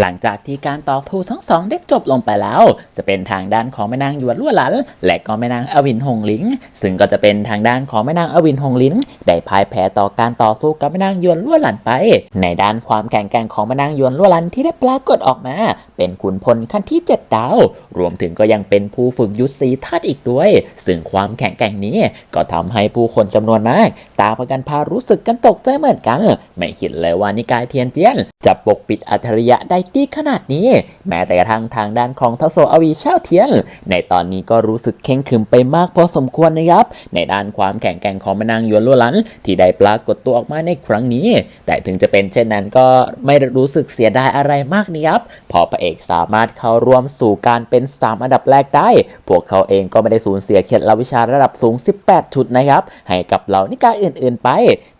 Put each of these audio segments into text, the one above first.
หลังจากที่การต่อทูทั้งสองได้จบลงไปแล้ว จะเป็นทางด้านของแม่นางหยวนลั่วหลัน และก็แม่นางอวินหงหลิง ซึ่งก็จะเป็นทางด้านของแม่นางอวินหงหลินได้พ่ายแพ้ต่อการต่อสู้กับแม่นางหยวนลั่วหลันไป ในด้านความแข็งแกร่งของแม่นางหยวนลั่วหลันที่ได้ปรากฏออกมา เป็นขุนพลขั้นที่ 7 ดาว รวมถึงก็ยังเป็นผู้ฝึกยุทธสีธาตุอีกด้วย ซึ่งความแข็งแกร่งนี้ก็ทำให้ผู้คนจำนวนมากตาประกันพารู้สึกกันตกใจเหมือนกัน ไม่คิดเลยว่านิกายเทียนเจียน จะปกปิดอัจฉริยะได้ดีขนาดนี้ แม้แต่กระทั่งทางด้านของเทาโซอวีเช่าเทียน ในตอนนี้ก็รู้สึกเข่งขึมไปมากพอสมควรนะครับ ในด้านความแข็งแกร่งของแม่นางยวนลัวลันที่ได้ปรากฏตัวออกมาในครั้งนี้ แต่ถึงจะเป็นเช่นนั้นก็ไม่รู้สึกเสียดายอะไรมากนะครับพอพระเอกสามารถเข้าร่วมสู่การเป็น 3 อันดับแรกได้ พวกเขาเองก็ไม่ได้สูญเสียเคล็ดลับวิชาระดับสูง 18 ชุดนะครับ ให้กับเหล่านิกายอื่น ๆ ไป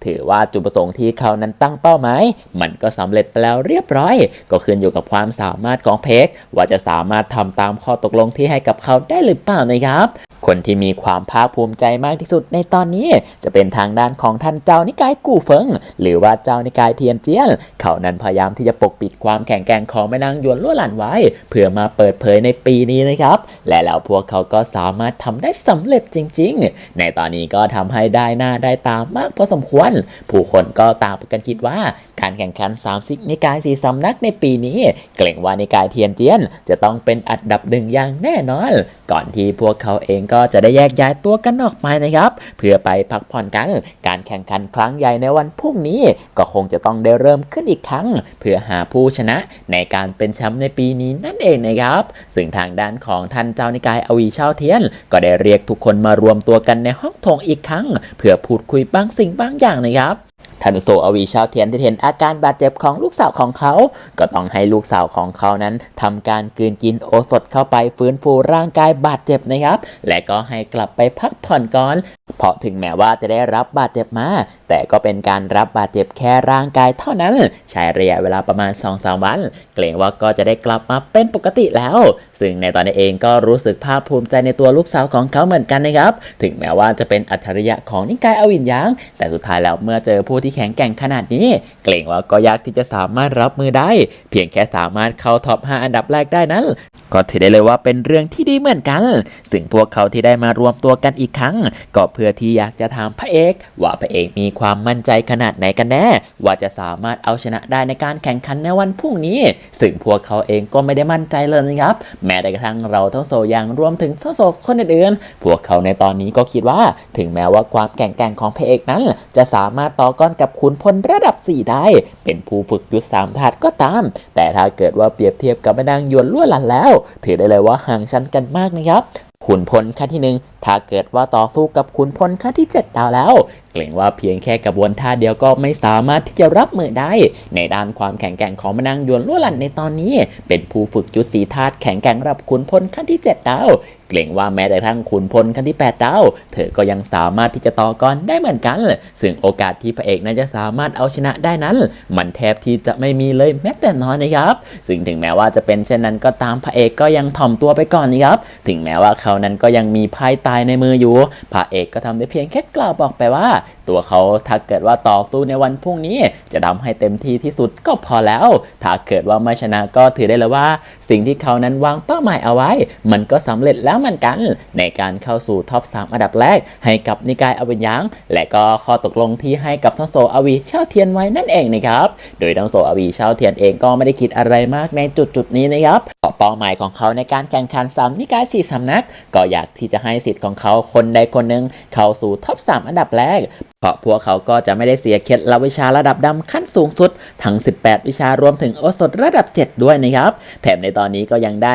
ถือว่าจุดประสงค์ที่เขานั้นตั้งเป้าหมายมันก็สำเร็จไปแล้วเรียบร้อย ก็ขึ้นอยู่กับความสามารถของเพกว่าจะสามารถทำตามข้อตกลงที่ให้กับเขาได้หรือเปล่านะครับคนที่มีความภาคภูมิใจมากที่สุดในตอนนี้ จะเป็นทางด้านของท่านเจ้านิกายกู่เฟิง หรือว่าเจ้านิกายเทียนเจียน เขานั้นพยายามที่จะปกปิดความแข็งแกร่งของแม่นางยวนลั่วหลันไว้ เพื่อมาเปิดเผยในปีนี้นะครับ และแล้วพวกเขาก็สามารถทำได้สำเร็จจริง ๆ ในตอนนี้ก็ทำให้ได้หน้าได้ตามมากพอสมควรผู้คนก็ต่างกันคิดว่าการแข่งขัน3ซิกนิกายสีสำนักในปีนี้ เกรงว่านิกายเทียนเจียน จะต้องเป็นอันดับหนึ่งอย่างแน่นอน ก่อนที่พวกเขาเองก็จะได้แยกย้ายตัวกันออกไปนะครับ เพื่อไปพักผ่อนกันการแข่งขันครั้งใหญ่ในวันพรุ่งนี้ ก็คงจะต้องได้เริ่มขึ้นอีกครั้ง เพื่อหาผู้ชนะในการเป็นแชมป์ในปีนี้นั่นเองนะครับ ซึ่งทางด้านของท่านเจ้านิกายอวีเช่าเทียน ก็ได้เรียกทุกคนมารวมตัวกันในห้องโถงอีกครั้ง เพื่อพูดคุยบางสิ่งบางอย่างนะครับ ทันโซอวีชาวเทียนที่เห็นอาการบาดเจ็บของลูกสาวของเขา ก็ต้องให้ลูกสาวของเขานั้นทำการกืนกินโอสถเข้าไปฟื้นฟูร่างกายบาดเจ็บนะครับ และก็ให้กลับไปพักผ่อนก่อน เพราะถึงแม้ว่าจะได้รับบาดเจ็บมา แต่ก็เป็นการรับบาดเจ็บแค่ร่างกายเท่านั้น ใช้ระยะเวลาประมาณ2อสวัน เกรงว่าก็จะได้กลับมาเป็นปกติแล้ว ซึ่งในตอนนี้เองก็รู้สึกภาคภูมิใจในตัวลูกสาวของเขาเหมือนกันนะครับ ถึงแม้ว่าจะเป็นอัจฉริยะของนิกายอวินยังแต่สุดท้ายแล้วเมื่อเจอผู้ที่แข็งแกร่งขนาดนี้ เกรงว่าก็ยากที่จะสามารถรับมือได้ เพียงแค่สามารถเข้าท็อป 5 อันดับแรกได้นั้น ก็ถือได้เลยว่าเป็นเรื่องที่ดีเหมือนกัน ซึ่งพวกเขาที่ได้มารวมตัวกันอีกครั้ง ก็เพื่อที่อยากจะถามพระเอก ว่าพระเอกมีความมั่นใจขนาดไหนกันแน่ ว่าจะสามารถเอาชนะได้ในการแข่งขันในวันพรุ่งนี้ ซึ่งพวกเขาเองก็ไม่ได้มั่นใจเลยนะครับ แม้แต่กระทั่งเราทั้งโซยังรวมถึงทั้งโซคนอื่นๆพวกเขาในตอนนี้ก็คิดว่า ถึงแม้ว่าความแข็งแกร่งของพระเอกนั้น จะสามารถต่อกรกับขุนพลระดับ 4 ได้ เป็นผู้ฝึกยุทธสามถาดก็ตาม แต่ถ้าเกิดว่าเปรียบเทียบกับแม่นางยวนลั่วหลันแล้ว ถือได้เลยว่าห่างชั้นกันมากนะครับขุนพลขั้นที่หนึ่งถ้าเกิดว่าต่อสู้กับขุนพลขั้นที่ 7 ดาวแล้ว เกรงว่าเพียงแค่กระบวนท่าเดียวก็ไม่สามารถที่จะรับมือได้ ในด้านความแข็งแกร่งของแม่นางยวนลั่วหลันในตอนนี้ เป็นผู้ฝึกจุดสีธาตุแข็งแกร่งระดับขุนพลขั้นที่ 7 ดาวเกรงว่าแม้แต่ทั้งขุนพลขั้นที่ 8 ดาว เธอก็ยังสามารถที่จะต่อกรได้เหมือนกัน ซึ่งโอกาสที่พระเอกนั้นจะสามารถเอาชนะได้นั้น มันแทบที่จะไม่มีเลยแม้แต่น้อยนะครับ ซึ่งถึงแม้ว่าจะเป็นเช่นนั้นก็ตามพระเอกก็ยังถ่อมตัวไปก่อนนะครับ ถึงแม้ว่าเขานั้นก็ยังมีไพ่ตายในมืออยู่ พระเอกก็ทำได้เพียงแค่กล่าวบอกไปว่า ตัวเขาถ้าเกิดว่าต่อสู้ในวันพรุ่งนี้ จะทำให้เต็มที่ที่สุดก็พอแล้ว ถ้าเกิดว่าไม่ชนะก็ถือได้เลยว่า สิ่งที่เขานั้นวางเป้าหมายเอาไว้ มันก็สำเร็จแล้วเหมือนกัน ในการเข้าสู่ท็อป 3 อันดับแรก ให้กับนิกายอวิญญางและก็ข้อตกลงที่ให้กับทั้งโซอวีเช่าเทียนไว้นั่นเองนะครับโดยทั้งโซอวีเช่าเทียนเองก็ไม่ได้คิดอะไรมากในจุดจุดนี้นะครับเป้าหมายของเขาในการแข่งขันสามนิกายสี่สำนัก ก็อยากที่จะให้สิทธิ์ของเขาคนใดคนหนึ่งเข้าสู่ท็อป 3 อันดับแรก ราะพวกเขาก็จะไม่ได้เสียเคล็ดลับวิชาระดับดำขั้นสูงสุด ทั้ง 18 วิชารวมถึงโอสถระดับ 7 ด้วยนะครับ แถมในตอนนี้ก็ยังได้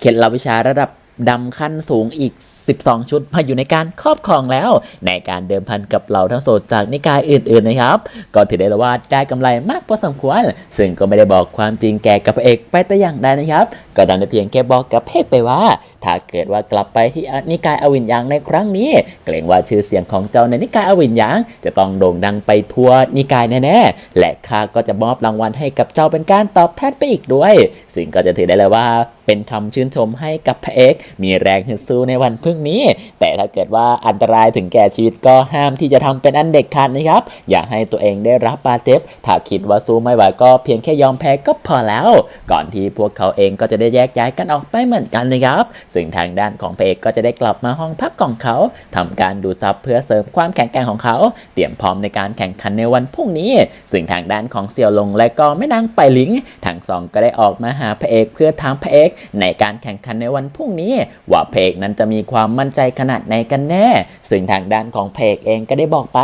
เคล็ดลับวิชาระดับดำขั้นสูงอีก 12 ชุดมาอยู่ในการครอบครองแล้ว ในการเดิมพันกับเหล่าทั้งโสดจากนิกายอื่นๆนะครับ ก็ถือได้ลยว่าได้กำไรมากพอสมควร ซึ่งก็ไม่ได้บอกความจริงแก่กับพระเอกไปแต่อย่างใดนะครับ ก็ทำได้เพียงแค่บอกกับเพศไปว่า ถ้าเกิดว่ากลับไปที่นิกายอวินยังในครั้งนี้ เกรงว่าชื่อเสียงของเจ้าในนิกายอวินยังจะต้องโด่งดังไปทั่วนิกายแน่ๆ และข้าก็จะมอบรางวัลให้กับเจ้าเป็นการตอบแทนไปอีกด้วย ซึ่งก็จะถือได้เลยว่าเป็นคำชื่นชมให้กับพระเอกมีแรงฮึดสู้ในวันพรุ่งนี้ แต่ถ้าเกิดว่าอันตรายถึงแก่ชีวิตก็ห้ามที่จะทำเป็นอันเด็ดขาดนะครับ อย่าให้ตัวเองได้รับบาดเจ็บ ถ้าคิดว่าสู้ไม่ไหวก็เพียงแค่ยอมแพ้ก็พอแล้ว ก่อนที่พวกเขาเองก็จะได้แยกย้ายกันออกไปเหมือนกันนะครับซึ่งทางด้านของพระเอกก็จะได้กลับมาห้องพักของเขาทำการดูซับเพื่อเสริมความแข็งแกร่งของเขา เตรียมพร้อมในการแข่งขันในวันพรุ่งนี้ ซึ่งทางด้านของเสี่ยวหลงและก็แม่นางไปหลิงทั้งสองก็ได้ออกมาหาพระเอกเพื่อถามพระเอกในการแข่งขันในวันพรุ่งนี้ ว่าพระเอกนั้นจะมีความมั่นใจขนาดไหนกันแน่ ซึ่งทางด้านของพระเอกเองก็ได้บอกไป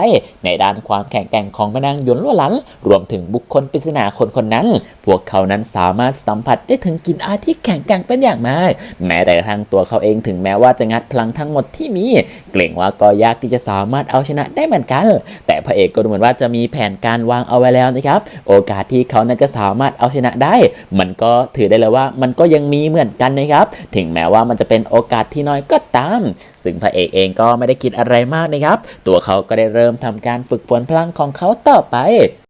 ในด้านความแข็งแกร่งของแม่นางหยวนลั่วหลันรวมถึงบุคคลปริศนาคนคนนั้น พวกเขานั้นสามารถสัมผัสได้ถึงกลินอายที่แข็งแกร่งเป็นอย่างมากแม้แต่ทางตัวเขาเองถึงแม้ว่าจะงัดพลังทั้งหมดที่มี เกรงว่าก็ยากที่จะสามารถเอาชนะได้เหมือนกัน แต่พระเอกก็ดูเหมือนว่าจะมีแผนการวางเอาไว้แล้วนะครับ โอกาสที่เขานั้นจะสามารถเอาชนะได้ มันก็ถือได้เลยว่ามันก็ยังมีเหมือนกันนะครับ ถึงแม้ว่ามันจะเป็นโอกาสที่น้อยก็ตาม ซึ่งพระเอกเองก็ไม่ได้คิดอะไรมากนะครับ ตัวเขาก็ได้เริ่มทำการฝึกฝนพลังของเขาต่อไป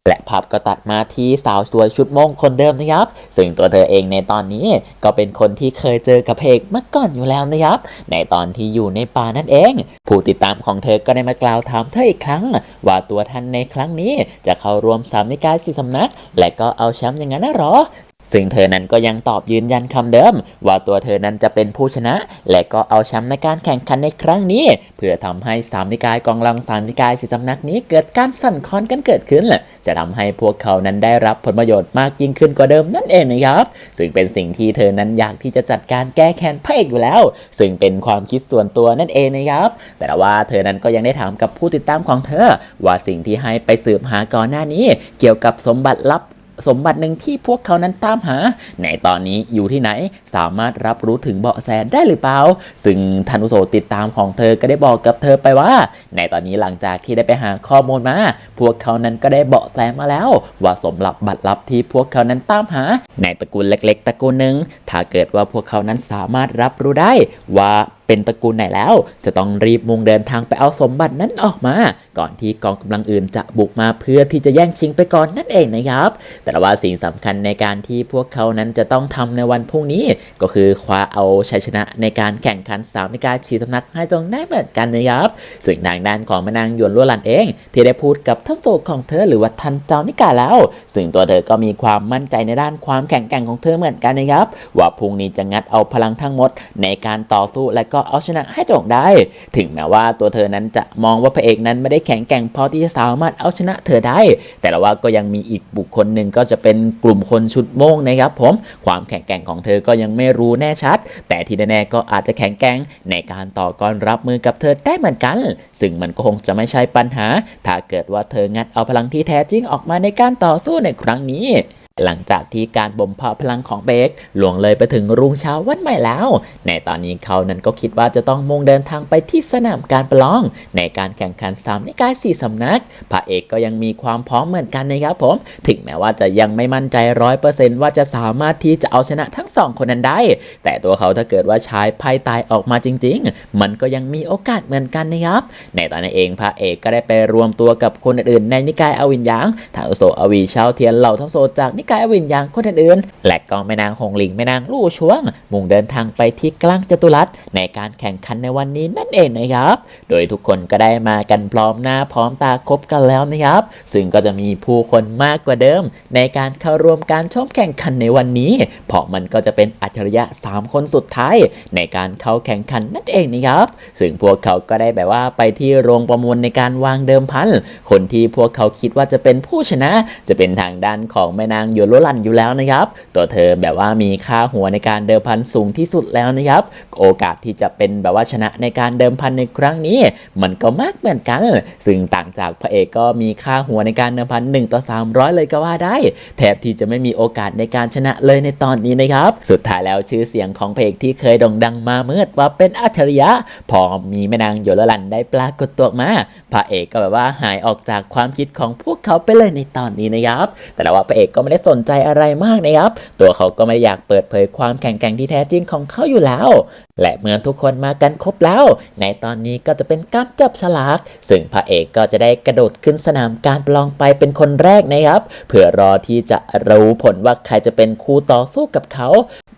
และภาพก็ตัดมาที่สาวสวยชุดมงคนเดิมนะครับ ซึ่งตัวเธอเองในตอนนี้ก็เป็นคนที่เคยเจอกับเพกเมื่อก่อนอยู่แล้วนะครับ ในตอนที่อยู่ในป่านั่นเอง ผู้ติดตามของเธอก็ได้มากล่าวถามเธออีกครั้ง ว่าตัวท่านในครั้งนี้จะเข้าร่วมสามนิกายสี่สำนัก และก็เอาแชมป์อย่างนั้นหรอ ซึ่งเธอนั้นก็ยังตอบยืนยันคำเดิม ว่าตัวเธอนั้นจะเป็นผู้ชนะ และก็เอาแชมป์ในการแข่งขันในครั้งนี้ เพื่อทำให้สามนิกายกองลังสามนิกายสีสำนักนี้เกิดการสั่นคลอนกันเกิดขึ้นแหละจะทำให้พวกเขานั้นได้รับผลประโยชน์มากยิ่งขึ้นกว่าเดิมนั่นเองนะครับ ซึ่งเป็นสิ่งที่เธอนั้นอยากที่จะจัดการแก้แค้นพระเอกอยู่แล้ว ซึ่งเป็นความคิดส่วนตัวนั่นเองนะครับ แต่ว่าเธอนั้นก็ยังได้ถามกับผู้ติดตามของเธอ ว่าสิ่งที่ให้ไปสืบหาก่อนหน้านี้ เกี่ยวกับสมบัติลับ สมบัติหนึ่งที่พวกเขานั้นตามหา ในตอนนี้อยู่ที่ไหนสามารถรับรู้ถึงเบาะแสได้หรือเปล่า ซึ่งธนุโสติดตามของเธอก็ได้บอกกับเธอไปว่า ในตอนนี้หลังจากที่ได้ไปหาข้อมูลมา พวกเขานั้นก็ได้เบาะแสมาแล้ว ว่าสมบัติบัตรลับที่พวกเขานั้นตามหา ในตระกูลเล็ก ๆ ตระกูลหนึ่งถ้าเกิดว่าพวกเขานั้นสามารถรับรู้ได้ว่า เป็นตระกูลไหนแล้ว จะต้องรีบมุ่งเดินทางไปเอาสมบัตินั้นออกมา ก่อนที่กองกำลังอื่นจะบุกมาเพื่อที่จะแย่งชิงไปก่อนนั่นเองนะครับ แต่ว่าสิ่งสำคัญในการที่พวกเขานั้นจะต้องทำในวันพรุ่งนี้ ก็คือคว้าเอาชัยชนะในการแข่งขันสามในการชีสำนักให้จงได้เหมือนกันนะครับซึ่งทางด้านของแม่นางหยวนลัวลันเอง ที่ได้พูดกับท่านโซของเธอหรือว่าทันเจ้านิกาแล้ว ซึ่งตัวเธอก็มีความมั่นใจในด้านความแข็งแกร่งของเธอเหมือนกันนะครับ ว่าพรุ่งนี้จะงัดเอาพลังทั้งหมดในการต่อสู้และก็เอาชนะให้จงได้ ถึงแม้ว่าตัวเธอนั้นจะมองว่าพระเอกนั้นไม่ได้แข็งแกร่งพอที่จะสามารถเอาชนะเธอได้ แต่ละว่าก็ยังมีอีกบุคคลหนึ่งก็จะเป็นกลุ่มคนชุดโม่งนะครับผมความแข็งแกร่งของเธอก็ยังไม่รู้แน่ชัด แต่ที่แน่ๆก็อาจจะแข็งแกร่งในการต่อกรรับมือกับเธอได้เหมือนกัน ซึ่งมันก็คงจะไม่ใช่ปัญหา ถ้าเกิดว่าเธองัดเอาพลังที่แท้จริงออกมาในการต่อสู้ในครั้งนี้ หลังจากที่การบ่มเพาะพลังของเบคหลวงเลยไปถึงรุ่งเช้าวันใหม่แล้ว ในตอนนี้เขานั้นก็คิดว่าจะต้องมุ่งเดินทางไปที่สนามการประลอง ในการแข่งขันสามนิกายสี่สำนักพระเอกก็ยังมีความพร้อมเหมือนกันนะครับผม ถึงแม้ว่าจะยังไม่มั่นใจร้อยเปอร์เซนต์ว่าจะสามารถที่จะเอาชนะทั้งสองคนนั้นได้ แต่ตัวเขาถ้าเกิดว่าใช้ไพ่ตายออกมาจริง ๆ มันก็ยังมีโอกาสเหมือนกันนะครับในตอนนั้นเองพระเอกก็ได้ไปรวมตัวกับคนอื่นๆในนิกายอวินยางทางโซอวีเชาเทียนเหล่าทั้งโซจากนิกายอวินยางคนอื่นๆและก็แม่นางหงหลิงแม่นางลู่ชวง มุ่งเดินทางไปที่กลางจตุรัสในการแข่งขันในวันนี้นั่นเองนะครับ โดยทุกคนก็ได้มากันพร้อมหน้าพร้อมตาครบกันแล้วนะครับ ซึ่งก็จะมีผู้คนมากกว่าเดิม ในการเข้าร่วมการชมแข่งขันในวันนี้ เพราะมันก็จะเป็นอัจฉริยะ 3 คนสุดท้าย ในการเข้าแข่งขันนั่นเองนะครับ ซึ่งพวกเขาก็ได้แบบว่าไปที่โรงประมูลในการวางเดิมพัน คนที่พวกเขาคิดว่าจะเป็นผู้ชนะ จะเป็นทางด้านของแม่นางโยโรลันอยู่แล้วนะครับ ตัวเธอแบบว่ามีค่าหัวในการเดิมพันสูงที่สุดแล้วนะครับ โอกาสที่จะเป็นแบบว่าชนะในการเดิมพันในครั้งนี้ มันก็มากเหมือนกัน ซึ่งต่างจากพระเอกก็มีค่าหัวในการเดิมพัน1ต่อ300 เลยก็ว่าได้ แทบที่จะไม่มีโอกาสในการชนะเลยในตอนนี้นะครับ สุดท้ายแล้วชื่อเสียงของพระเอกที่เคยโด่งดังมาเมื่อว่าเป็นอัจฉริยะ พอมีแม่นางโยลลันได้ปรากฏตัวมา พระเอกก็แบบว่าหายออกจากความคิดของพวกเขาไปเลยในตอนนี้นะครับ แต่ว่าพระเอกก็ไม่ได้สนใจอะไรมากนะครับ ตัวเขาก็ไม่อยากเปิดเผยความแข็งแกร่งที่แท้จริงของเขาอยู่แล้ว และเมื่อทุกคนมากันครบแล้ว ในตอนนี้ก็จะเป็นการจับฉลาก ซึ่งพระเอกก็จะได้กระโดดขึ้นสนามการประลองไปเป็นคนแรกนะครับ เพื่อรอที่จะรู้ผลว่าใครจะเป็นคู่ต่อสู้กับเขา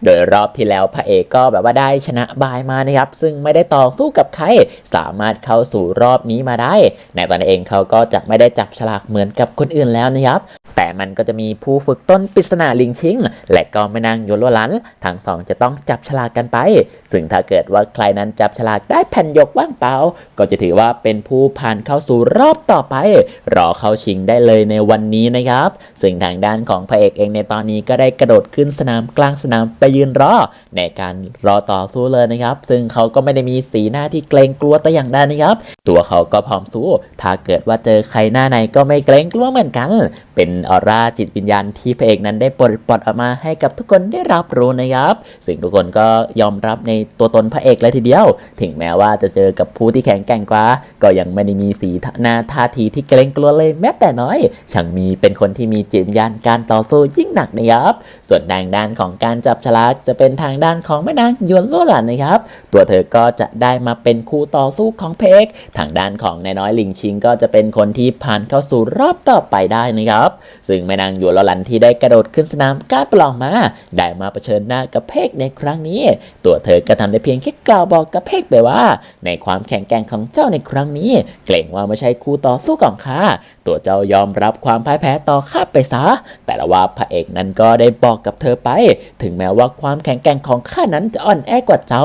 โดยรอบที่แล้วพระเอกก็แบบว่าได้ชนะบายมานะครับ ซึ่งไม่ได้ต่อสู้กับใคร สามารถเข้าสู่รอบนี้มาได้ ในตอนนนเองเขาก็จะไม่ได้จับฉลากเหมือนกับคนอื่นแล้วนะครับ แต่มันก็จะมีผู้ฝึกต้นปริศนาลิงชิง และก็ไม่นางโยโลลันทั้งสองจะต้องจับฉลากกันไป ซึ่งถ้าเกิดว่าใครนั้นจับฉลากได้แผ่นยกว่างเปล่า ก็จะถือว่าเป็นผู้ผ่านเข้าสู่รอบต่อไป รอเข้าชิงได้เลยในวันนี้นะครับ ซึ่งทางด้านของพระเอกเองในตอนนี้ก็ได้กระโดดขึ้นสนามกลางสนามไปยืนรอ ในการรอต่อสู้เลยนะครับ ซึ่งเขาก็ไม่ได้มีสีหน้าที่เกรงกลัวแต่อย่างใดนะครับ ตัวเขาก็พร้อมสู้ ถ้าเกิดว่าเจอใครหน้าไหนก็ไม่เกรงกลัวเหมือนกัน เป็นออร่าจิตวิญญาณที่พระเอกนั้นได้ปลดปลดออกมาให้กับทุกคนได้รับรู้นะครับ ซึ่งทุกคนก็ยอมรับในตัวตนพระเอกเลยทีเดียว ถึงแม้ว่าจะเจอกับผู้ที่แข็งแกร่งกว่า ก็ยังไม่ได้มีสีหน้าท่าทีที่เกรงกลัวเลยแม้แต่น้อยช่างมีเป็นคนที่มีจิตวิญญาณการต่อสู้ยิ่งหนักนะครับ ส่วนทางด้านของการจับฉลากจะเป็นทางด้านของแม่นางยวนโลหลันนะครับ ตัวเธอก็จะได้มาเป็นคู่ต่อสู้ของเพกทางด้านของนายน้อยลิงชิง ก็จะเป็นคนที่ผ่านเข้าสู่รอบต่อไปได้นะครับ ซึ่งแม่นางยวนโลหลันที่ได้กระโดดขึ้นสนามการประลองมา ได้มาเผชิญหน้ากับเพกในครั้งนี้ ตัวเธอก็ทำได้เพียงแค่กล่าวบอกกับเพกไปว่า ในความแข็งแกร่งของเจ้าในครั้งนี้ เกรงว่าไม่ใช่คู่ต่อสู้ของข้าตัวเจ้ายอมรับความพ่ายแพ้ต่อข้าไปซะแต่ละว่าพระเอกนั้นก็ได้บอกกับเธอไป ถึงแม้ว่าความแข็งแกร่งของข้านั้นจะอ่อนแอกว่าเจ้า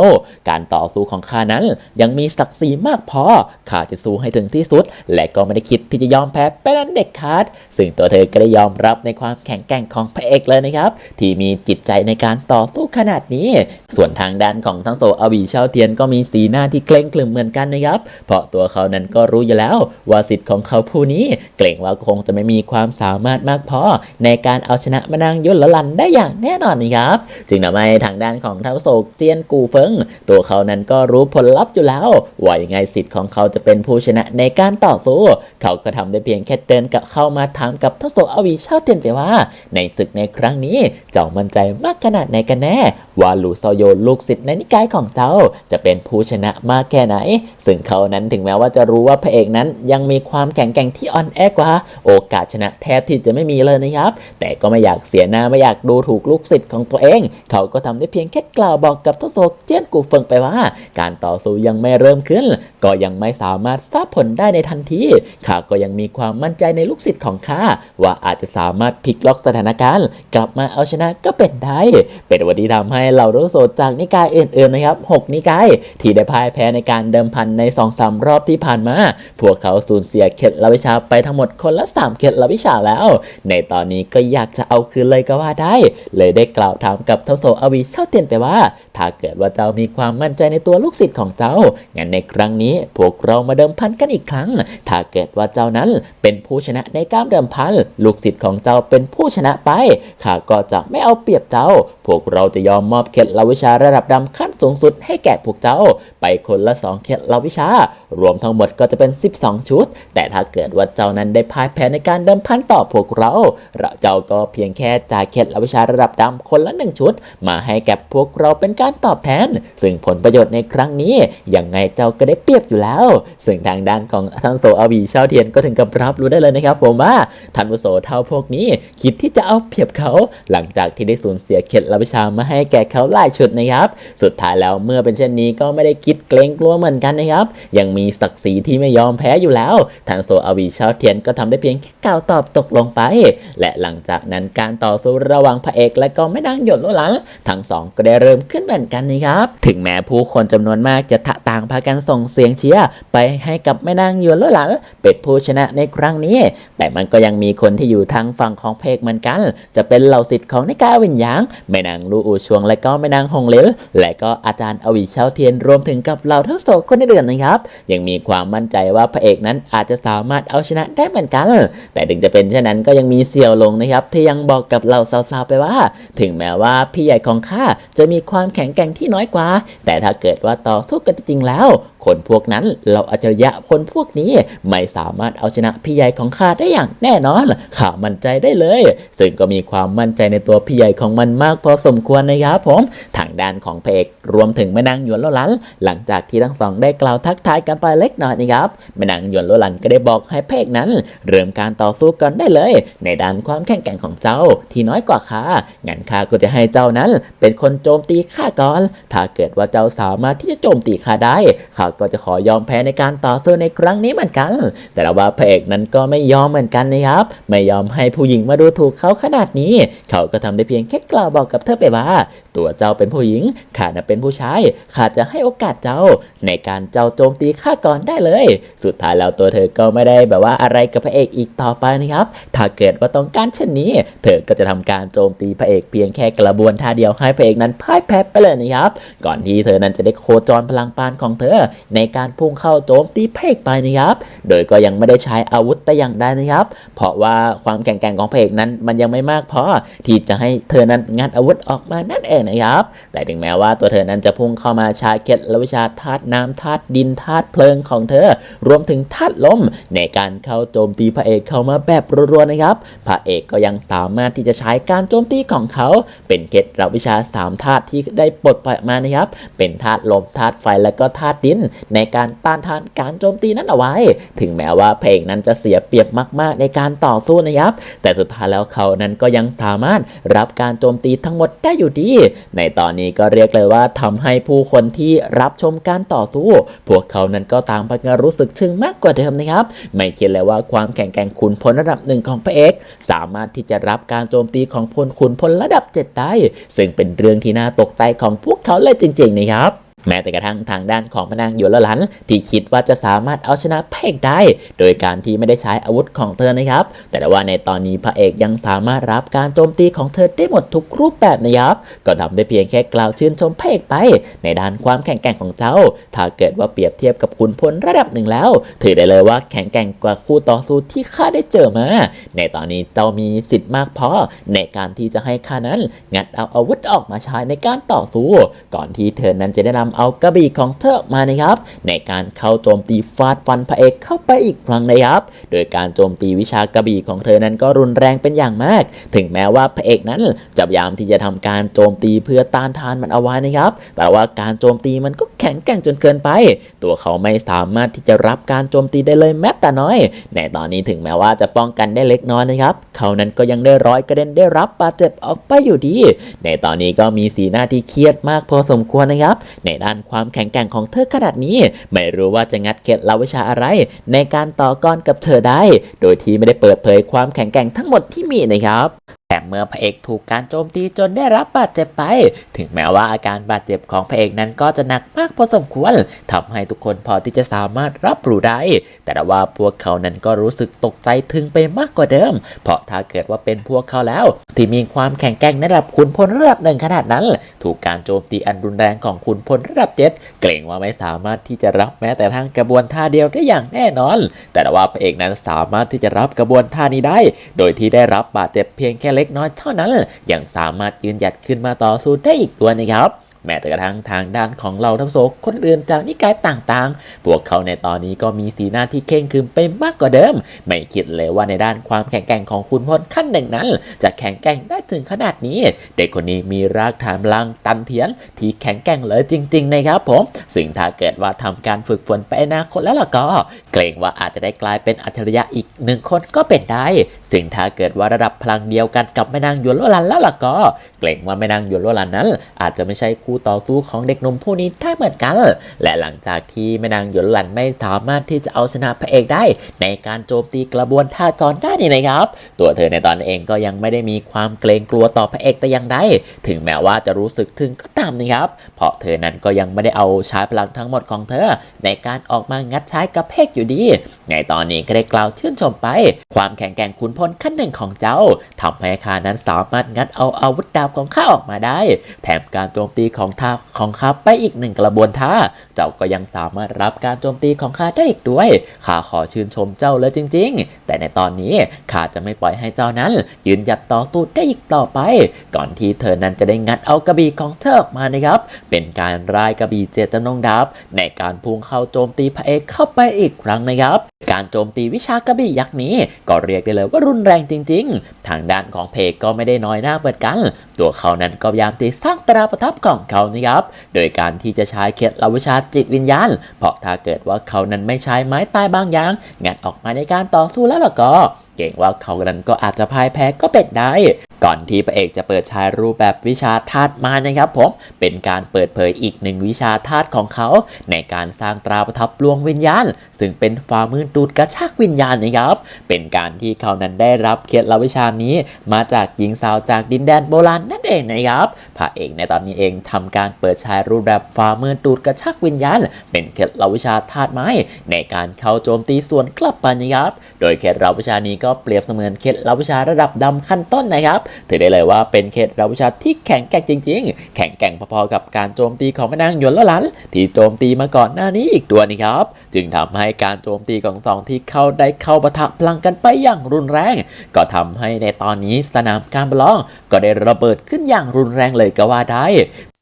การต่อสู้ของข้านั้นยังมีศักดิ์ศรีมากพอ ข้าจะสู้ให้ถึงที่สุด และก็ไม่ได้คิดที่จะยอมแพ้เป็นอันเด็ดขาด ซึ่งตัวเธอก็ได้ยอมรับในความแข็งแกร่งของพระเอกเลยนะครับ ที่มีจิตใจในการต่อสู้ขนาดนี้ ส่วนทางด้านของทั้งโซอวีเชาเทียนก็มีสีหน้าที่เกรงขรึมเหมือนกันนะครับ เพราะตัวเขานั้นก็รู้อยู่แล้วว่าสิทธิ์ของเขาผู้นี้ เกรงว่าคงจะไม่มีความสามารถมากพอ ในการเอาชนะมานางยุนละลันได้อย่างแน่นอนนะครับจึงทำให้ทางด้านของเท้าโศกเจียนกูเฟิง ตัวเขานั้นก็รู้ผลลัพธ์อยู่แล้วว่ายังไงสิทธิ์ของเขาจะเป็นผู้ชนะในการต่อสู้เขาก็ทำได้เพียงแค่เดินกับเข้ามาถามกับเท้าโศกอวีเชาเทียนไปว่า ในศึกในครั้งนี้เจ้ามั่นใจมากขนาดไหนกันแน่ ว่าหลูเซาโยลูกศิษย์ในนิกายของเจ้าจะเป็นผู้ชนะมากแค่ไหน ซึ่งเขานั้นถึงแม้ว่าจะรู้ว่าพระเอกนั้นยังมีความแข็งแกร่งที่อ่อนแอกว่า โอกาสชนะแทบที่จะไม่มีเลยนะครับ แต่ก็ไม่อยากเสียหน้าไม่อยากดูถูกลูกศิษย์ของตัวเองเขาก็ทำได้เพียงแค่กล่าวบอกกับทศกเจียนกูเฟิงไปว่า การต่อสู้ยังไม่เริ่มขึ้น ก็ยังไม่สามารถทราบผลได้ในทันทีข้าก็ยังมีความมั่นใจในลูกศิษย์ของข้าว่าอาจจะสามารถพลิกล็อกสถานการณ์ กลับมาเอาชนะก็เป็นได้ เป็นวันที่ทำให้เหล่ารู้โสดจากนิกายอื่นๆนะครับหกนิกายที่ได้พ่ายแพ้ในการเดิมพันใน2อสรอบที่ผ่านมา พวกเขาสูญเสียเคล็ดลับวิชาไปทั้งหมดคนละ 3เคล็ดลับวิชาแล้ว ในตอนนี้ก็อยากจะเอาคืนเลยก็ว่าได้ เลยได้กล่าวถามกับทาโซอวีเช่าเตียนไปว่า ถ้าเกิดว่าเจ้ามีความมั่นใจในตัวลูกศิษย์ของเจ้า งั้นในครั้งนี้พวกเรามาเดิมพันกันอีกครั้ง ถ้าเกิดว่าเจ้านั้นเป็นผู้ชนะในการเดิมพัน ลูกศิษย์ของเจ้าเป็นผู้ชนะไป ข้าก็จะไม่เอาเปรียบเจ้า พวกเราจะยอมมอบเคล็ดลับวิชาระดับดำขั้นสูงสุดให้แก่พวกเจ้า ไปคนละ 2 เคล็ดลับวิชา รวมทั้งหมดก็จะเป็น 12 ชุด แต่ถ้าเกิดว่าเจ้านั้นได้พ่ายแพ้ในการเดิมพันต่อพวกเรา เราเจ้าก็เพียงแค่จ่ายเคล็ดลับวิชาระดับดำคนละหนึ่งชุดมาให้แก่พวกเราเป็นการตอบแทน ซึ่งผลประโยชน์ในครั้งนี้ยังไงเจ้าก็ได้เปรียบอยู่แล้ว ซึ่งทางด้านของท่านโซอาวีเชาเทียนก็ถึงกับรับรู้ได้เลยนะครับผมว่าท่านวุโสเท่าพวกนี้ คิดที่จะเอาเปรียบเขา หลังจากที่ได้สูญเสียเคล็ดลับวิชามาให้แก่เขาหลายชุดนะครับ สุดท้ายแล้วเมื่อเป็นเช่นนี้ก็ไม่ได้คิดเกรงกลัวเหมือนกันนะครับ ยังมีศักดิ์ศรีที่ไม่ยอมแพ้อยู่แล้วทางโซอาวีเชาเทียนก็ทำได้เพียงแค่กล่าวตอบตกลงไป และหลังจากนั้นการต่อสู้ระหว่างพระเอกและก็ไม่ดังหยดโลหลังทั้งสองก็ได้เริ่มขึ้นเหมือนกันนะครับ ถึงแม้ผู้คนจำนวนมากจะทะต่างพากันส่งเสียงเชียร์ไปให้กับแม่นางยวนโลหลังเป็นผู้ชนะในครั้งนี้ แต่มันก็ยังมีคนที่อยู่ทางฝั่งของเพกเหมือนกัน จะเป็นเหล่าสิทธิ์ของนิกายวิญญางแม่นางลูอูชวงและก็แม่นางฮงเลวและก็อาจารย์อวีเชาเทียนรวมถึงกับเหล่าทั้งโศกคนในเดือนนะครับ ยังมีความมั่นใจว่าพระเอกนั้นอาจจะสามารถเอาชนะได้เหมือนกัน แต่ถึงจะเป็นเช่นนั้นก็ยังมีเสี่ยวลงนะครับที่ยังบอกกับเหล่าสาวๆไปว่า ถึงแม้ว่าพี่พี่ใหญ่ของข้าจะมีความแข็งแกร่งที่น้อยกว่า แต่ถ้าเกิดว่าต่อสู้กันจริงแล้ว คนพวกนั้นเราอัจฉริยะคนพวกนี้ไม่สามารถเอาชนะพี่ใหญ่ของข้าได้อย่างแน่นอนข้ามั่นใจได้เลย ซึ่งก็มีความมั่นใจในตัวพี่ใหญ่ของมันมากพอสมควรนะครับผม ทางด้านของพระเอกรวมถึงแม่นางหยวนโลหลันหลังจากที่ทั้งสองได้กล่าวทักทายกันไปเล็กน้อยนะครับแม่นางหยวนโลหลันก็ได้บอกให้พระเอกนั้น เริ่มการต่อสู้กันได้เลย ในด้านความแข็งแกร่งของเจ้าที่น้อยกว่าข้างั้นข้าก็จะให้เจ้านั้นเป็นคนโจมตีข้าก่อน ถ้าเกิดว่าเจ้าสามารถที่จะโจมตีข้าได้ ข้าก็จะขอยอมแพ้ในการต่อสู้ในครั้งนี้เหมือนกัน แต่ว่าพระเอกนั้นก็ไม่ยอมเหมือนกันนะครับ ไม่ยอมให้ผู้หญิงมาดูถูกเขาขนาดนี้ เขาก็ทำได้เพียงแค่กล่าวบอกกับเธอไปว่า ตัวเจ้าเป็นผู้หญิง ข้าน่ะเป็นผู้ชาย ข้าจะให้โอกาสเจ้า ในการเจ้าโจมตีข้าก่อนได้เลย สุดท้ายแล้วตัวเธอก็ไม่ได้แบบว่าอะไรกับพระเอกอีกต่อไปนะครับ ถ้าเกิดว่าต้องการเช่นนี้ เธอก็จะทำการโจมตีพระเอกเพียงแค่กระบวนท่าเดียวให้พระเอกนั้นพ่ายแพ้ไปเลยนะครับ ก่อนที่เธอนั้นจะได้โคจรพลังปานของเธอ ในการพุ่งเข้าโจมตีพระเอกไปนะครับ โดยก็ยังไม่ได้ใช้อาวุธแต่อย่างใดนะครับ เพราะว่าความแข็งแกร่งของพระเอกนั้นมันยังไม่มากพอที่จะให้เธอนั้นงัดอาวุธออกมานั่นเองนะครับ แต่ถึงแม้ว่าตัวเธอนั้นจะพุ่งเข้ามาใช้เคล็ดและวิชาธาตุน้ำธาตุดินธาตุเพลิงของเธอ รวมถึงธาตุลม ในการเข้าโจมตีพระเอกเข้ามาแบบรัวๆนะครับ พระเอกก็ยังสามารถที่จะใช้การโจมตีของเขาเป็นเคดลับวิชาสามธาตุที่ได้ปลดปล่อยมานะครับ เป็นธาตุลมธาตุไฟและก็ธาตุดิน ในการต้านทานการโจมตีนั้นเอาไว้ ถึงแม้ว่าเพระเอกนั้นจะเสียเปรียบมาก ๆ ในการต่อสู้นะครับ แต่สุดท้ายแล้วเขานั้นก็ยังสามารถรับการโจมตีทั้งหมดได้อยู่ดี ในตอนนี้ก็เรียกเลยว่าทำให้ผู้คนที่รับชมการต่อสู้ พวกเขานั้นก็ต่างพากันรู้สึกชึงมากกว่าเดิมนะครับ ไม่คิดเลยว่าความแข็งแกร่งขุนพลระดับหนึ่งของพระเอกสามารถที่จะรับการโจมตีของพลขุนพลระดับเจ็ดได้ซึ่งเป็นเรื่องที่น่าตกใจของพวกเขาเลยจริงๆนะครับ แม้แต่กระทั่งทางด้านของพนางหยวนละหลันที่คิดว่าจะสามารถเอาชนะพระเอกได้ โดยการที่ไม่ได้ใช้อาวุธของเธอนะครับ แต่ว่าในตอนนี้พระเอกยังสามารถรับการโจมตีของเธอได้หมดทุกรูปแบบนะครับ ก็ทำได้เพียงแค่กล่าวชื่นชมพระเอกไป ในด้านความแข็งแกร่งของเจ้าถ้าเกิดว่าเปรียบเทียบกับขุนพลระดับหนึ่งแล้ว ถือได้เลยว่าแข็งแกร่งกว่าคู่ต่อสู้ที่ข้าได้เจอมา ในตอนนี้เจ้ามีสิทธิ์มากพอในการที่จะให้ข้านั้นงัดเอาอาวุธออกมาใช้ในการต่อสู้ ก่อนที่เธอนั้นจะได้นำเอากระบี่ของเธอมานะครับ ในการเข้าโจมตีฟาดฟันพระเอกเข้าไปอีกครั้งนะครับ โดยการโจมตีวิชากระบี่ของเธอนั้นก็รุนแรงเป็นอย่างมาก ถึงแม้ว่าพระเอกนั้นจะพยายามที่จะทำการโจมตีเพื่อต้านทานมันเอาไว้นะครับ แต่ว่าการโจมตีมันก็แข็งแกร่งจนเกินไป ตัวเขาไม่สามารถที่จะรับการโจมตีได้เลยแม้แต่น้อย ในตอนนี้ถึงแม้ว่าจะป้องกันได้เล็กน้อยนะครับ เขานั้นก็ยังได้ร้อยกระเด็นได้รับบาดเจ็บออกไปอยู่ดี ในตอนนี้ก็มีสีหน้าที่เครียดมากพอสมควรนะครับ ในด้านความแข็งแกร่งของเธอขนาดนี้ ไม่รู้ว่าจะงัดเคล็ดลับวิชาอะไร ในการต่อกรกับเธอได้ โดยที่ไม่ได้เปิดเผยความแข็งแกร่งทั้งหมดที่มีนะครับ แต่เมื่อพระเอกถูกการโจมตีจนได้รับบาดเจ็บไป ถึงแม้ว่าอาการบาดเจ็บของพระเอกนั้นก็จะหนักมากพอสมควรทำให้ทุกคนพอที่จะสามารถรับรู้ได้ แต่ว่าพวกเขานั้นก็รู้สึกตกใจถึงไปมากกว่าเดิม เพราะถ้าเกิดว่าเป็นพวกเขาแล้ว ที่มีความแข็งแกร่งในระดับขุนพลระดับหนึ่งขนาดนั้น ถูกการโจมตีอันรุนแรงของขุนพลระดับเจ็ดเกรงว่าไม่สามารถที่จะรับแม้แต่ทางกระบวนท่าเดียวได้อย่างแน่นอน แต่ว่าพระเอกนั้นสามารถที่จะรับกระบวนท่านี้ได้ โดยที่ได้รับบาดเจ็บเพียงแค่เล็กน้อยเท่านั้นยังสามารถยืนหยัดขึ้นมาต่อสู้ได้อีกด้วยนะครับ แม้แต่กระทั่งทางด้านของเราทัพโสคนอื่นจากนิกายต่างๆ พวกเขาในตอนนี้ก็มีสีหน้าที่เข่งขรึมไปมากกว่าเดิม ไม่คิดเลยว่าในด้านความแข็งแกร่งของคุณพลขั้นหนึ่งนั้น จะแข็งแกร่งได้ถึงขนาดนี้ เด็กคนนี้มีรากฐานลังตันเทียนที่แข็งแกร่งเลยจริงๆนะครับผมสิ่งถ้าเกิดว่าทำการฝึกฝนไปอนาคตแล้วล่ะก็ เกรงว่าอาจจะได้กลายเป็นอัจฉริยะอีกหนึ่งคนก็เป็นได้สิ่งถ้าเกิดว่าระดับพลังเดียวกันกับแม่นางหยวนโลลันแล้วล่ะก็เกรงว่าแม่นางหยวนโลลันนั้น อาจจะไม่ใช่คู่ต่อสู้ของเด็กหนุ่มผู้นี้ได้เหมือนกัน และหลังจากที่แม่นางหยวนโลลันไม่สามารถที่จะเอาชนะพระเอกได้ ในการโจมตีกระบวนท่าก่อนได้นี่นะครับ ตัวเธอในตอนเองก็ยังไม่ได้มีความเกรงกลัวต่อพระเอกแต่อย่างใดถึงแม้ว่าจะรู้สึกถึงก็ตามนะครับ เพราะเธอนั้นก็ยังไม่ได้เอาใช้พลังทั้งหมดของเธอ ในการออกมางัดใช้กับเพกอยู่ดี ในตอนนี้ก็ได้กล่าวชื่นชมไป ความแข็งแกร่งขุนพลขั้นหนึ่งของเจ้าทำให้ข้านั้นสามารถงัดเอาอาวุธดาบของข้าออกมาได้ แถมการโจมตีของท่าของข้าไปอีกหนึ่งกระบวนท่า เจ้าก็ยังสามารถรับการโจมตีของข้าได้อีกด้วยข้าขอชื่นชมเจ้าเลยจริง ๆ แต่ในตอนนี้ข้าจะไม่ปล่อยให้เจ้านั้น ยืนหยัดต่อตู้ได้อีกต่อไป ก่อนที่เธอนั้นจะได้งัดเอากระบี่ของเธอออกมานะครับ เป็นการรายกระบี่เจตจำนงดาบในการพุ่งเข้าโจมตีพระเอกเข้าไปอีกครั้งนะครับการโจมตีวิชากระบี่ยักษ์นี้ ก็เรียกได้เลยว่ารุนแรงจริง ๆ ทางด้านของเพกก็ไม่ได้น้อยหน้าเปิดกัน ตัวเขานั้นก็พยายามที่สร้างตราประทับของเขานะครับ โดยการที่จะใช้เคล็ดลับวิชาจิตวิญญาณ เพราะถ้าเกิดว่าเขานั้นไม่ใช้ไม้ตายบางอย่างงัดออกมาในการต่อสู้แล้วล่ะก็ เก่งว่าเขานั้นก็อาจจะพ่ายแพ้ก็เป็นได้ ก่อนที่พระเอกจะเปิดใช้รูปแบบวิชาธาตุมานะครับผม เป็นการเปิดเผยอีกหนึ่งวิชาธาตุของเขา ในการสร้างตราประทับลวงวิญญาณ ซึ่งเป็นฝ่ามือดูดกระชากวิญญาณนะครับ เป็นการที่เขานั้นได้รับเคล็ดลับวิชานี้ มาจากหญิงสาวจากดินแดนโบราณนั่นเองนะครับพระเอกในตอนนี้เองทำการเปิดใช้รูปแบบฝ่ามือดูดกระชากวิญญาณ เป็นเคล็ดลับวิชาธาตุไม้ ในการเข้าโจมตีส่วนกลับไปนะครับ โดยเคล็ดลับวิชานี้ก็เปรียบเสมือนเคล็ดลับวิชาระดับดำขั้นต้นนะครับ ถือได้เลยว่าเป็นเคล็ดลับวิชาที่แข็งแกร่งจริง ๆ แข็งแกร่งพอๆกับการโจมตีของแม่นางหยวนละหลันที่โจมตีมาก่อนหน้านี้อีกตัวนี่ครับ จึงทำให้การโจมตีของสองที่เข้าได้เข้าปะทะพลังกันไปอย่างรุนแรง ก็ทำให้ในตอนนี้สนามการประลองก็ได้ระเบิดขึ้นอย่างรุนแรงเลยก็ว่าได้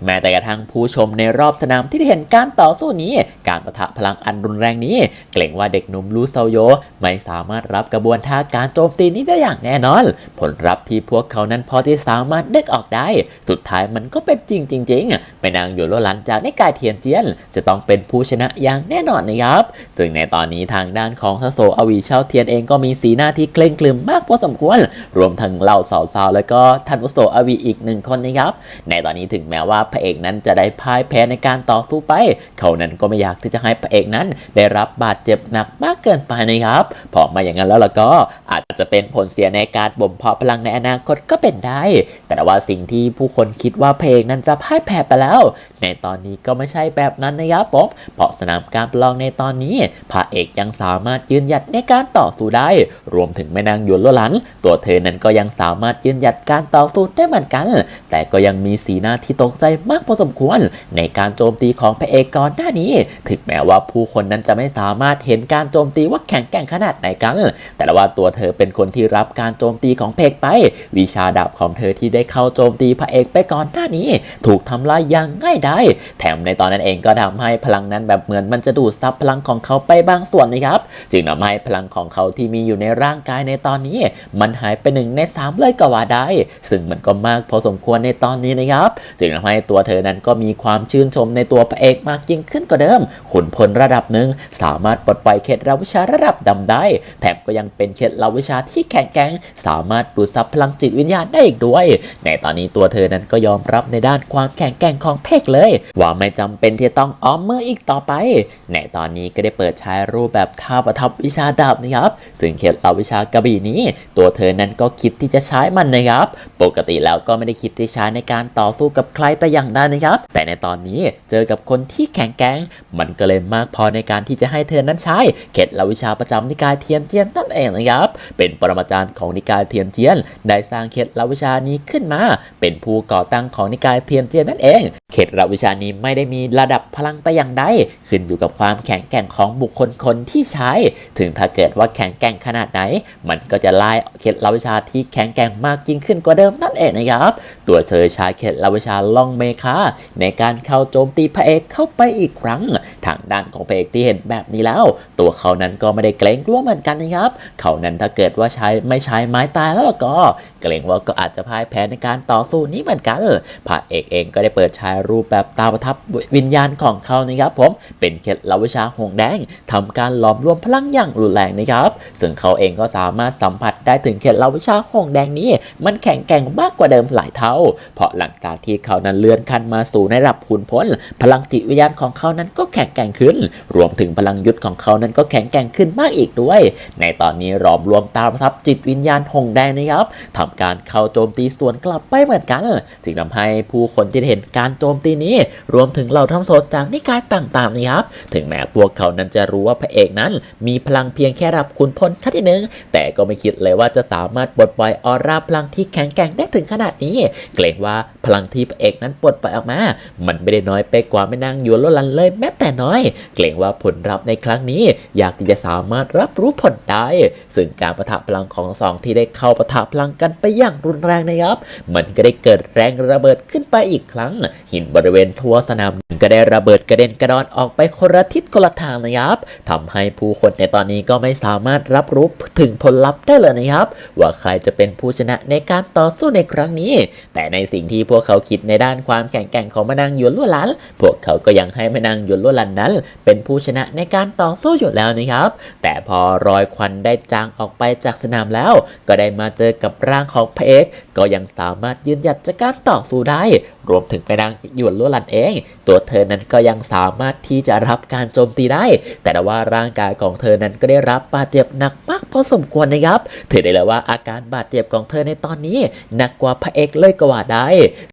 แม้แต่กระทั่งผู้ชมในรอบสนามที่ได้เห็นการต่อสู้นี้ การประทะพลังอันรุนแรงนี้ เกรงว่าเด็กหนุ่มลูเซาโย ไม่สามารถรับกระบวนท่าการโจมตีนี้ได้อย่างแน่นอน ผลลัพธ์ที่พวกเขานั้นพอที่สามารถเด็กออกได้ สุดท้ายมันก็เป็นจริงจริงๆไปนางอยู่โลหลันจากนิกายเทียนเจียน จะต้องเป็นผู้ชนะอย่างแน่นอนนะครับ ซึ่งในตอนนี้ทางด้านของทโซอวีเชาเทียนเองก็มีสีหน้าที่เคร่งครึมมากพอสมควร รวมทั้งเหล่าสาวๆแล้วก็ท่านอุโซอวีอีกหนึ่งคนนะครับ ในตอนนี้ถึงแม้ว่าพระเอกนั้นจะได้พ่ายแพ้ในการต่อสู้ไป เขานั้นก็ไม่อยากที่จะให้พระเอกนั้น ได้รับบาดเจ็บหนักมากเกินไปนะครับพอมาอย่างนั้นแล้วล่ะก็อาจจะเป็นผลเสียในการบ่มเพาะพลังในอนาคตก็เป็นได้ แต่ว่าสิ่งที่ผู้คนคิดว่าพระเอกนั้นจะพ่ายแพ้ไปแล้ว ในตอนนี้ก็ไม่ใช่แบบนั้นนะครับผมเพราะสนามการประลองในตอนนี้พระเอกยังสามารถยืนหยัดในการต่อสู้ได้ รวมถึงแม่นางหยวนโลหลัน ตัวเธอนั้นก็ยังสามารถยืนหยัดการต่อสู้ได้เหมือนกัน แต่ก็ยังมีสีหน้าที่ตกใจมากพอสมควร ในการโจมตีของพระเอกก่อนหน้านี้ ถึงแม้ว่าผู้คนนั้นจะไม่สามารถเห็นการโจมตีว่าแข็งแกร่งขนาดไหนกัน แต่ว่าตัวเธอเป็นคนที่รับการโจมตีของเพกไป วิชาดาบของเธอที่ได้เข้าโจมตีพระเอกไปก่อนหน้านี้ ถูกทำลายอย่างง่ายได้แถมในตอนนั้นเองก็ทำให้พลังนั้นแบบเหมือนมันจะดูดซับพลังของเขาไปบางส่วนนะครับ จึงทำให้พลังของเขาที่มีอยู่ในร่างกายในตอนนี้ มันหายไปหนึ่งในสามเลยก็ว่าได้ ซึ่งมันก็มากพอสมควรในตอนนี้นะครับ จึงทำให้ตัวเธอนั้นก็มีความชื่นชมในตัวพระเอกมากยิ่งขึ้นกว่าเดิม ขุนพลระดับหนึ่งสามารถปลดปล่อยเคล็ดลับวิชาระดับดำได้ แถมก็ยังเป็นเคล็ดลับวิชาที่แข็งแกร่งสามารถดูดซับพลังจิตวิญญาณได้อีกด้วย ในตอนนี้ตัวเธอนั้นก็ยอมรับในด้านความแข็งแกร่งของเพกเลย ว่าไม่จำเป็นที่ต้องออมเมืออีกต่อไป ในตอนนี้ก็ได้เปิดใช้รูปแบบท่าประทับวิชาดาบนะครับ ซึ่งเคล็ดลับวิชากระบี่นี้ ตัวเธอนั้นก็คิดที่จะใช้มันนะครับ ปกติแล้วก็ไม่ได้คิดที่ใช้ในการต่อสู้กับใครแต่อย่างใดนะครับ แต่ในตอนนี้เจอกับคนที่แข็งแกร่งมันก็เลยมากพอในการที่จะให้เธอนั้นใช้เคล็ดลับวิชาประจำนิกายเทียนเจียนนั่นเองนะครับ เป็นปรมาจารย์ของนิกายเทียนเจียน ได้สร้างเคล็ดลับวิชานี้ขึ้นมา เป็นผู้ก่อตั้งของนิกายเทียนเจียนนั่นเองเคล็ดลับวิชานี้ไม่ได้มีระดับพลังแต่อย่างใดขึ้นอยู่กับความแข็งแกร่งของบุคคลคนที่ใช้ ถึงถ้าเกิดว่าแข็งแกร่งขนาดไหน มันก็จะไล่เคล็ดลับวิชาที่แข็งแกร่งมากยิ่งขึ้นกว่าเดิมนั่นเองนะครับ ตัวเธอใช้เคล็ดลับวิชาล่องเมคาในการเข้าโจมตีพระเอกเข้าไปอีกครั้ง ทางด้านของพระเอกที่เห็นแบบนี้แล้ว ตัวเขานั้นก็ไม่ได้เกรงกลัวเหมือนกันนะครับ เขานั้นถ้าเกิดว่าใช้ไม่ใช้ไม้ตายแล้วก็ เกรงว่าก็อาจจะพ่ายแพ้ในการต่อสู้นี้เหมือนกันพระเอกเองก็ได้เปิดใช้รูปแบบตาประทับวิญญาณของเขานะครับผมเป็นเคล็ดลับวิชาหงแดงทำการหลอมรวมพลังอย่างรุนแรงนะครับ ซึ่งเขาเองก็สามารถสัมผัสได้ถึงเคล็ดลับวิชาหงแดงนี้ มันแข็งแกร่งมากกว่าเดิมหลายเท่า เพราะหลังจากที่เขานั้นเลื่อนขั้นมาสู่ในระดับขุนพลพลังจิตวิญญาณของเขานั้นก็แข็งแกร่งขึ้น รวมถึงพลังยุทธของเขานั้นก็แข็งแกร่งขึ้นมากอีกด้วย ในตอนนี้รอมรวมตาประทับจิตวิญญาณหงแดงนะครับทำการเข้าโจมตีสวนกลับไปเหมือนกัน จึงทำให้ผู้คนที่เห็นการโจมตีนี้ รวมถึงเหล่าทั้งโสดจากนิกายต่างๆนะครับ ถึงแม้พวกเขานั้นจะรู้ว่าพระเอกนั้น มีพลังเพียงแค่รับขุนพลขั้นที่หนึ่งแต่ก็ไม่คิดเลยว่าจะสามารถปลดปล่อยออร่าพลังที่แข็งแกร่งได้ถึงขนาดนี้ เกรงว่าพลังที่พระเอกนั้นปลดปล่อยออกมา มันไม่ได้น้อยไปกว่าแม่นางยวนโลลันเลยแม้แต่น้อยน้อย เกรงว่าผลลัพธ์ในครั้งนี้ อยากที่จะสามารถรับรู้ผลได้ ซึ่งการประทะพลังของสองที่ได้เข้าประทะพลังกันไปอย่างรุนแรงนะครับ มันก็ได้เกิดแรงระเบิดขึ้นไปอีกครั้ง หินบริเวณทั่วสนามก็ได้ระเบิดกระเด็นกระดอนออกไปคนละทิศคนละทางนะครับทำให้ผู้คนในตอนนี้ก็ไม่สามารถรับรู้ถึงผลลัพธ์ได้เลยนะครับ ว่าใครจะเป็นผู้ชนะในการต่อสู้ในครั้งนี้ แต่ในสิ่งที่พวกเขาคิดในด้านความแข็งแกร่งของแม่นางหยวนลั่วหลันพวกเขาก็ยังให้แม่นางหยวนลั่วหลันนั้น เป็นผู้ชนะในการต่อสู้อยู่แล้วนะครับ แต่พอรอยควันได้จางออกไปจากสนามแล้ว ก็ได้มาเจอกับร่างของพระเอกก็ยังสามารถยืนหยัดจากการต่อสู้ได้ รวมถึงแม่นางหยวนลั่วลันเอง ตัวเธอนั้นก็ยังสามารถที่จะรับการโจมตีได้ แต่ว่าร่างกายของเธอนั้นก็ได้รับบาดเจ็บหนักมากพอสมควรนะครับ ถือได้เลยว่าอาการบาดเจ็บของเธอในตอนนี้ หนักกว่าพระเอกเลยก็ว่าได้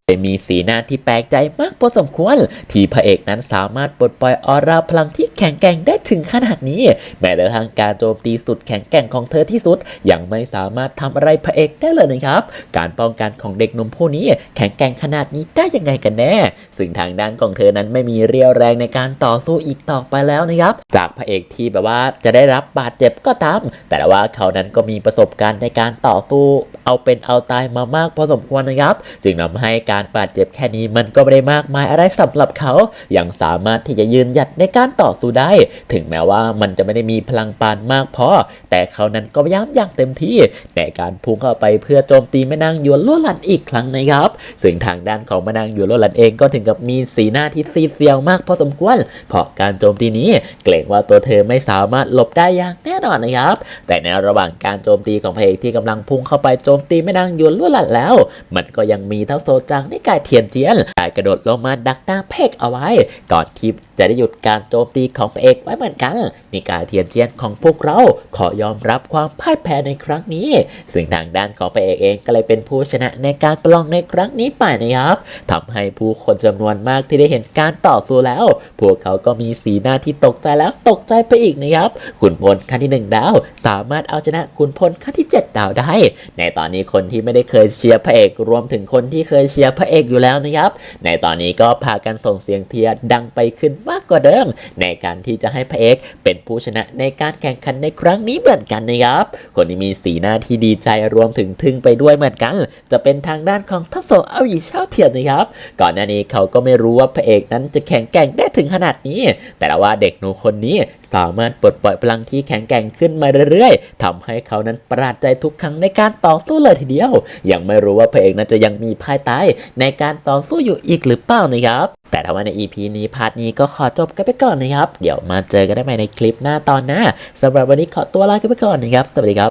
โดยมีสีหน้าที่แปลกใจมากพอสมควร ที่พระเอกนั้นสามารถปลดปล่อยออร่าพลังที่แข็งแกร่งได้ถึงขนาดนี้ แม้แต่ทางการโจมตีสุดแข็งแกร่งของเธอที่สุดยังไม่สามารถทำอะไรพระเอกได้เลยนะครับ การป้องกันของเด็กนมผู้นี้แข็งแกร่งขนาดนี้ได้ยังไงกันแน่ ซึ่งทางด้านของเธอนั้นไม่มีเรี่ยวแรงในการต่อสู้อีกต่อไปแล้วนะครับ จากพระเอกที่แบบว่าจะได้รับบาดเจ็บก็ตาม แต่ว่าเขานั้นก็มีประสบการณ์ในการต่อสู้เอาเป็นเอาตายมามากพอสมควรนะครับ จึงทำให้การบาดเจ็บแค่นี้มันก็ไม่ได้มากมายอะไรสำหรับเขายังสามารถที่จะยืนหยัดในการต่อสู้ได้ ถึงแม้ว่ามันจะไม่ได้มีพลังปานมากพอแต่เขานั้นก็พยายามอย่างเต็มที่ในการพุ่งเข้าไปเพื่อโจมตีแม่นางยวนลั่วหลันอีกครั้งนะครับ ซึ่งทางด้านของแม่นางยวนลั่วหลันเองก็ถึงกับมีสีหน้าที่ซีเซียวมากพอสมควร เพราะการโจมตีนี้เกรงว่าตัวเธอไม่สามารถหลบได้อย่างแน่นอนนะครับ แต่ในระหว่างการโจมตีของพระเอกที่กำลังพุ่งเข้าไปโจมตีแม่นางยวนลั่วหลันแล้ว มันก็ยังมีเท้าโซจังนิกายเทียนเจียนได้กระโดดลงมาดักหน้าเพกเอาไว้ ก่อนที่จะได้หยุดการโจมตีของพระเอกไว้เหมือนกันนิกายเทียนเจียนของพวกเราขอยอมรับความพ่ายแพ้ในครั้งนี้ ซึ่งทางด้านของพระเอกเองก็เลยเป็นผู้ชนะในการประลองในครั้งนี้ไปนะครับทำให้ผู้คนจำนวนมากที่ได้เห็นการต่อสู้แล้ว พวกเขาก็มีสีหน้าที่ตกใจแล้วตกใจไปอีกนะครับขุนพลขั้นที่หนึ่งดาว สามารถเอาชนะขุนพลขั้นที่เจ็ดดาวได้ ในตอนนี้คนที่ไม่ได้เคยเชียร์พระเอกรวมถึงคนที่เคยเชียร์พระเอกอยู่แล้วนะครับ ในตอนนี้ก็พากันส่งเสียงเทียร์ดังไปขึ้นมากกว่าเดิม ในการที่จะให้พระเอกเป็นผู้ชนะในการแข่งขันในครั้งนี้เหมือนกันนะครับ คนที่มีสีหน้าที่ดีใจรวมถึงทึ่งไปด้วยเหมือนกัน จะเป็นทางด้านของทัศโซเอาหยีเช่าเทียนนะครับ ก่อนหน้านี้เขาก็ไม่รู้ว่าพระเอกนั้นจะแข็งแกร่งได้ถึงขนาดนี้ แต่ว่าเด็กหนูคนนี้สามารถปลดปล่อยพลังที่แข็งแกร่งขึ้นมาเรื่อยๆทำให้เขานั้นประหลาดใจทุกครั้งในการต่อสู้เลยทีเดียว ยังไม่รู้ว่าพระเอกนั้นจะยังมีภายใต้ในการต่อสู้อยู่อีกหรือเปล่านะครับแต่ถ้าว่าใน EP นี้พาร์ทนี้ก็ขอจบกันไปก่อนนะครับ เดี๋ยวมาเจอกันได้ใหม่ในคลิปหน้าตอนหน้าสำหรับวันนี้ขอตัวลากันไปก่อนนะครับ สวัสดีครับ